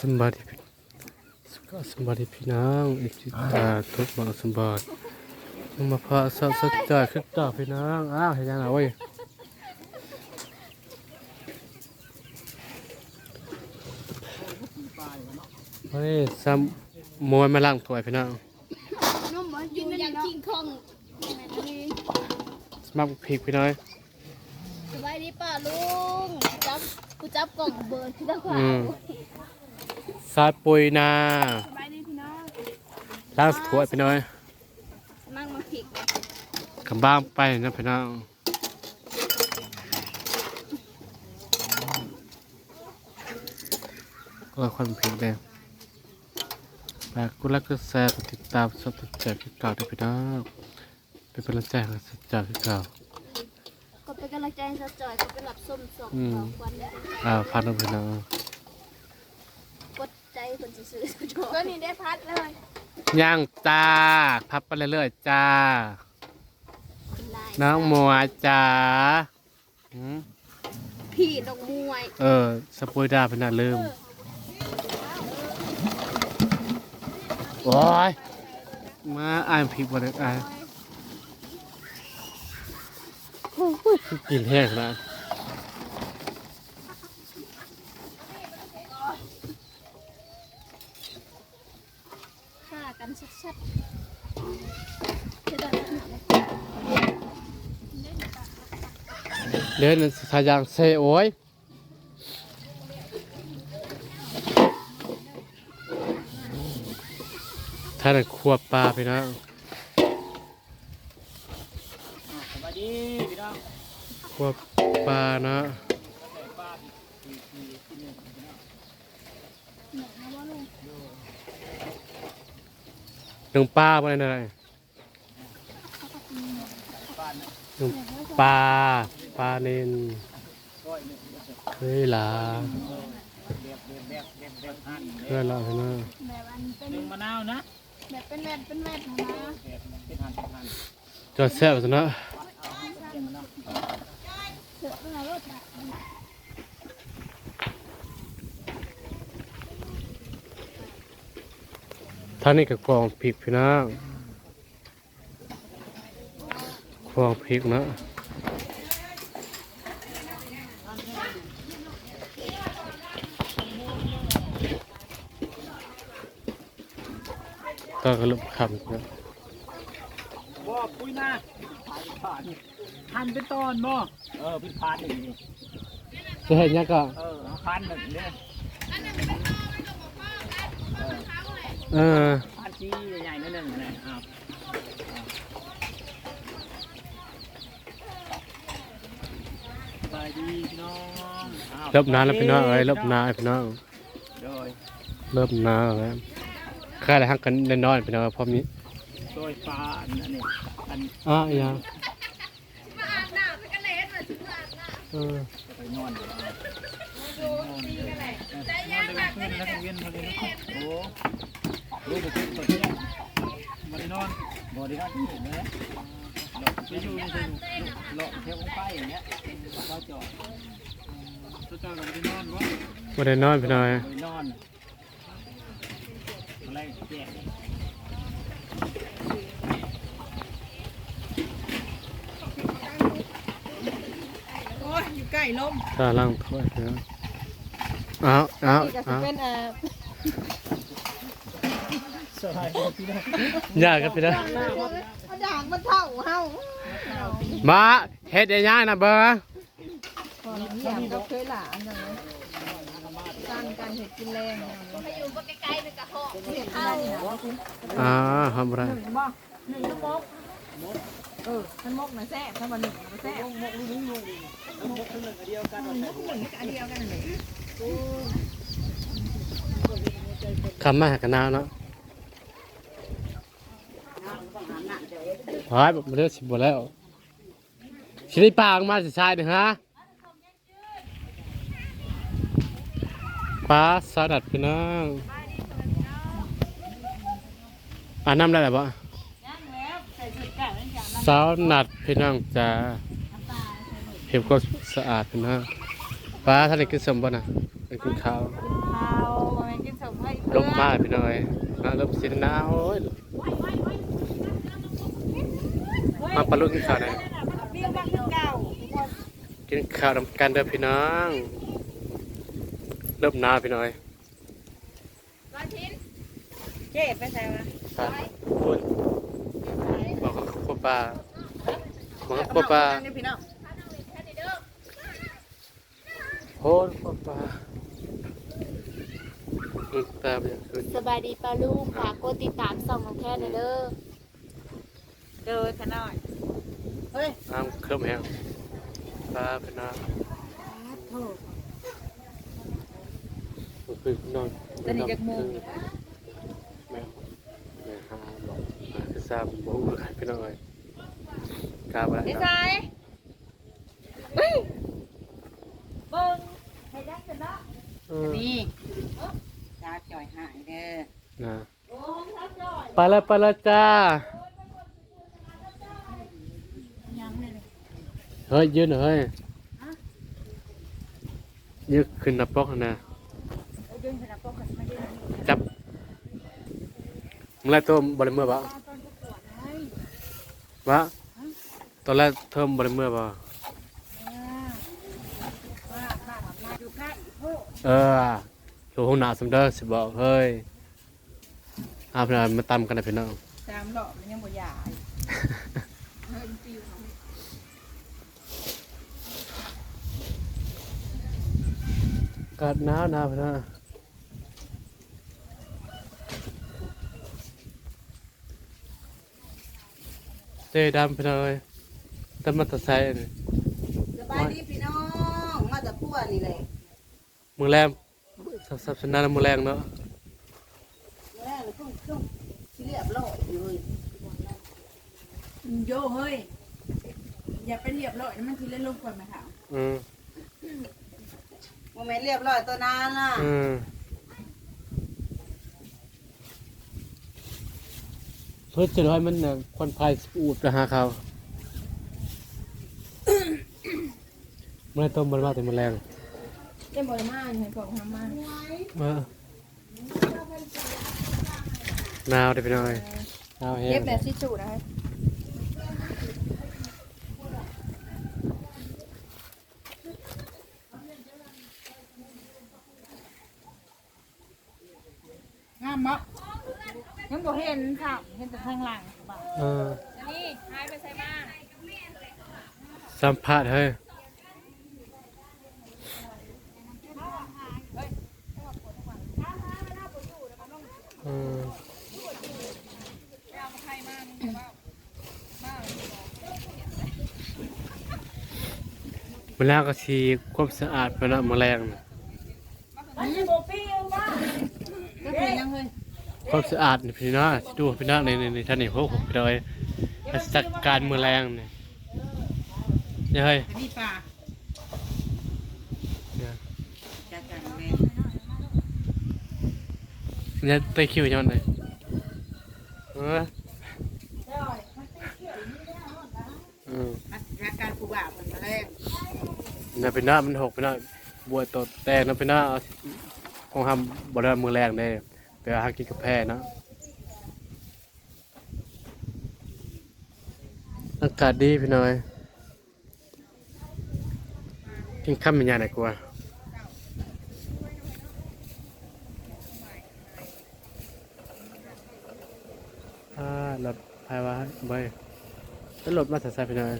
สมบัติพี่สุขสมบัติพี่น้องอิจิตาทุกบางสมบัตินมาพระสัสัจจะขึ้นต่อพี่น้องอ้าวเห็นยังไงเว้ยเฮ้ยซ้ำมวยมาล่างถ้วยพี่น้องนุ่มบ่กินอย่างคิงคองแม่นนี่สมัครพริกพี่น้อยสบายดีป่าลุงจับกูจับกล่องเบิร์ดที่ตะขวาอืม ซาดปุยนาสบายดีพี่น้องล่างถ้วยพี่น้อยมั่งมาผิกกำบ้างไปนะพี่น้องก็คนผิดเลยฝากกุลักก็แชร์กดติดตามชมติดแจกที่เก่าด้วยพี่น้องเป็นกำลังใจให้สัจจะที่เก่าก็เป็นกำลังใจให้สะจอยก็ไปรับส้มสองอืมสองวันเลยอ่าพันธุ์พี่น้องกดใจ คนจะซื้อสะจอยก็นี่ได้พัดเลยย่างจ้า พับไปเรื่อยๆจ้าลายน้องมัวจ้าหืมพี่ดอกมวยเออสปุยดาเป็นน่าลืมโอ้ยมาอ่านผิดวันอ่านโอ้ยกินแห้งนะ ฆ่ากันชัดๆจะได้ เดินสายางเซโอ้ยท่านขวบปลาพี่น้องขวบปลานะหนึ่งปลาอะไรนะไรหนึ่งปลา ปลาเนนก้ยหนึ่งเคยหลาเรียบเรียกเรียกเรียกท่านเคยหลาไปนะแบบอันเป็นหนึ่งมะนาวนะแบบเป็นแมทเป็นแมทนะเป็นหั่นเป็นหั่นจอดแซ่บสินะเป็นะนาวเสือเป็นะท่านี้กับกองพริกพี่น้องกองพริกนะ ก็กระลุกคำนะบ่ปุ้ยนะหั่นเป็นตอนบ่เออเป็นพานหนึ่งนี่จะเห็นยังก็เออเอาพานหนึ่งเนี่ยเออพานชี้ใหญ่ๆนิดหนึ่งนะอ้าวสบายดีพี่น้องอ้าวเริ่มนานแล้วพี่น้องเอ้ยเริ่มนานแล้วพี่น้องโดยเริ่มนานแล้ว ค่าอะไรหักกันน้อยๆพี่น้องพอมีโดยปลาอันนี้อันอะยังเออไปนอนอยู่นอนเลยนอนเลยคืนแล้วก็เวียนมาเลยนะโอ้ลูกไปเปิดเนี่ยมาได้นอนบ่ได้นอนที่นี่นะไปอยู่ในเชิงเลาะเที่ยวไปอย่างเงี้ยเราจอดเราจอดกันไปนอนวะไม่ได้นอนพี่น้องไปนอน อะไรแจกโอ้ยอยู่ใกล้ลมตาล่างถ้วยน้องเอาเอานี่ก็จะเอาเป็นเอ่อสบายพี่น้องยากครับพี่น้องเอาด่างมันเท่าเฮามาเฮ็ดได้ย่างนะเบอร์พอเหี่ยมก็เคยหลานนั่นนะสร้างการเห็ดกินแรงนั่นนะไปอยู่ใกล้ๆในกระห้องเห็ดอะไรนี่นะว่าคุณอ่าทำไรหนึ่งบ่หนึ่งมกเออมันมกนะแซ่บถ้ามันหนึ่งแซ่บมกลูกลูกมกหนึ่งอันเดียวกันมกหนึ่งอันเดียวกันเลยคำมาหากันนาวเนาะเฮ้ยบ่เลือกสิบหมดแล้วสิได้ปลาออกมาสิชายหนึ่งฮะ ปลาสลัดพี่น้องอ่าน้ำได้หรือเปล่าสาวหนัดพี่น้องจ้าเห็นก็สะอาดพี่น้องปลาท่านได้กินสมบัตินะไปกินข้าวข้าวบ่แม่นกินสมให้ลมมาพี่น้อยมาลมสิหนาวโอ้ยมาปลาลูกกินข้าวหน่อยเบี้ยบ้านคือเก่ากินข้าวนำกันเด้อพี่น้อง เริ่มหนาวพี่น้อยร้อยชิ้นเจ๊ไปใส่มาครับพูดบอกกับครัวปลาบอกกับครัวปลานี่พี่น้องแค่นี้เด้อโหครัวปลาอืมตาไปอย่างคืนสบายดีป้าลุงฝากกดติดตามส่องของแค่นี้เด้อเดินขน่อยเฮ้ยน้ำเครื่องแห้งปลาเป็นน้โถ่ำ คือพี่น้องตอนนี้จักโมงแม่แม่หาบอกมาคือทราบบ่ฮู้เลยพี่น้องเอ้ยกล้าบ่ได้นี่คใส่รับเฮ้ยเบิ่งให้ดักกันเนาะเออนี่ตาจ่อยหายเด้อนะไปแล้วไปแล้วจ้า ยังเลย เฮ้ยยืนเฮ้ยยืนขึ้นหน้าปกนะเอายืนขนาดปกติมายืน จับมึงไล่ตัวบริเมื่อบ่ตอนประกวดให้วะตอนแรกเทิมบริเมื่อบ่ว่าว่ามามาดูพระอีกโพเอออยู่ห้องน้ำสำเด้อสิบอกเฮ้ยอาพี่น้องมาตำกันนะพี่น้องตามหลอกมันยังบ่หยาเฮ้ยฟิวกาดหนาวหนาวพี่น้อง เจ๊ดำพี่น้องเอ้ยแต่มันตะไซนี่สบายดีพี่น้อง มาจากพัวนี่แหละมือแรงสับสับสนานมือแรงเนาะแรกเลยต้องต้องที่เรียบร้อยอยู่เลยโยเฮ้ย อย่าไปเรียบร้อยนะมันทีเล่นลงคนมาถามอืมโมเมนต์เรียบร้อยตัวนานล่ะ อืม พื่อจะให้มันน่ะควันพายอูดไปหาเขาไม่ได้ต้มมันมาแต่มันแรงเจ้าบอยมาเห็นบอกทำมามาหนาวเดี๋ยวไปหน่อยหนาวแห้เย็บงแบบซิจูนะคะงามมะ ยังบ่เห็นค่ะเห็นแต่ข้างหลังบ่าเออนี่หายไปใส่มาสัมผัสเฮ้ยอืมมันแล้วก็สีความสะอาดไปนะแมลงน่ะ ก็เป็นยังเฮ้ย ความสะอาดนี่พี่น้าดูพี่น้าในในในท่านนี่พวกผมพี่น้อยจัดการแมลงนี่เนี่ยเฮ้ยอันนี้ปลาเนี่ยจัดการแม่เนี่ยเตะคิวยังไงเอออืมจัดการผู้บ่าวคนมาแรกเนี่ยเป็นหน้ามันหกเป็นหน้าบวชตัวแตกนะเป็นหน้าเอาของทำบริเวณมือแรงได้ ไปหากินกาแฟนะอากาศดีพี่น้อยกินข้าวมันยังไงกว่าอ่ารถพายว่าไปแล้วรถมาใส่ใส่พี่น้อย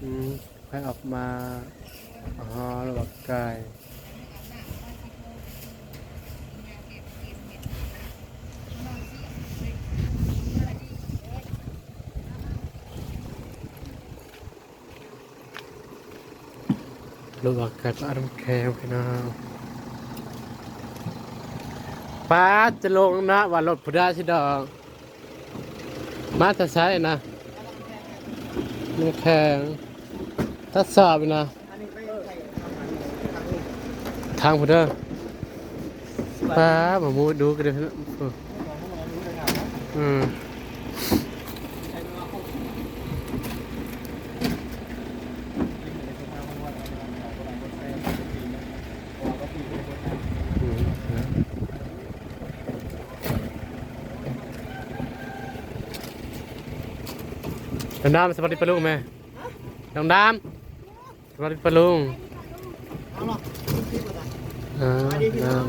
อืมให้ออกมาอ๋อระบบกาย ระบบกายป้าดำแคมพี่น้องป้าจะลงนะว่ารถพุดาชิดอกมาจะใช้นะมันแข็งทดสอบนะทางพุทธาป้าบมูดูกันเลยอืม น้องดามสวัสดีปะลุงแม่น้องดามสวัสดีปะลุงอ่าน้อง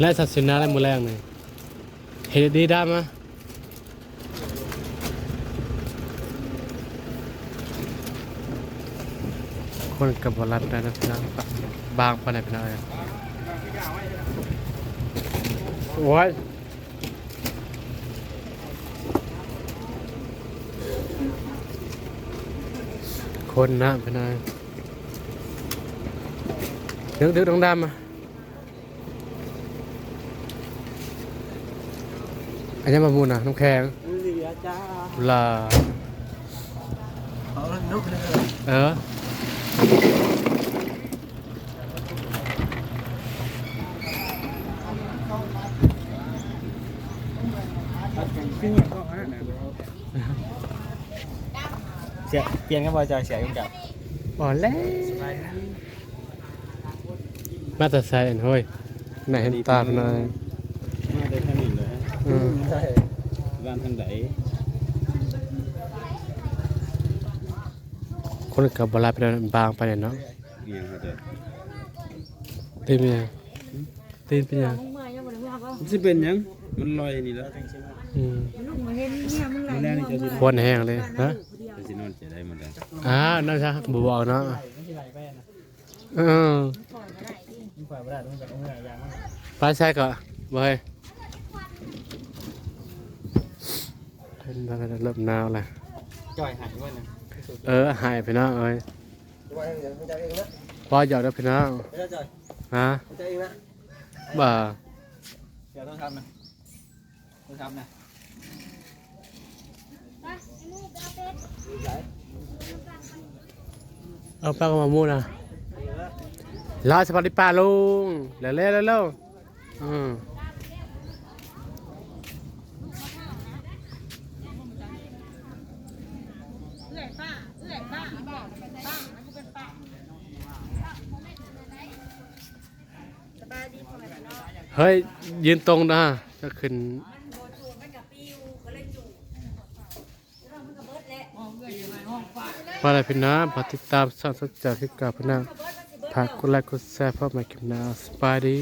และสัตว์สินาและมือแรงเลยเห็นดีได้มะคนกับบรัดได้นะพี่น้องบางปานไหนพี่น้องเอ้ย โอ้ยคนนะพี่น้องดึกดึกๆดำๆมาอันนี้มามูนนะน้ำแข็งเหลือจ้าลาเอานุกเลยเออ เสียเปลี่ยนกันบ่จอยเสียกันกับอ่อนแล้วมาแต่ใส่เฮ้ยไหนเห็นตาพี่น้องมาได้ทางนี้เลยอืมใช่บ้านทางไหนคนกับบรัดไปแล้วบางไปเลยเนาะเอียงเขาจะตีนเป็นยังตีนเป็นยังลุงมายังบ่ได้ว่าก็มันสิเป็นหยังมันลอยนี่แล้วอืม ลุงมาเห็นเนี่ยมันไหลมันแรกนี่จะสิควนแห้งเลยฮะจะสินอนจะได้มันได้อ่านั่นใช่บบอกเนาะเออไปใช่ก็เว้ยเป็นอะไรเริ่มหนาวแล้วจอยหายว่านะเออหายไปเนาะเอ้ยว่าอย่างนี้มันจะเองนะพอหยอกได้พี่น้องไม่ได้จ่อยฮะมันจะเองนะบ่าเดี๋ยวต้องทำนะต้องทำนะ เอาปลากระมามูนะลาสวัสดีป้าลุงเร็วเร็วเร็วเร็วอืมเฮ้ย ยืนตรงนะจะขึ้นาลาพี่น้องฝากติดตามสร้างสัจจะพิกาพน้องฝากกดไลค์กดแชร์เพื่อมาคิมน้าสบายดี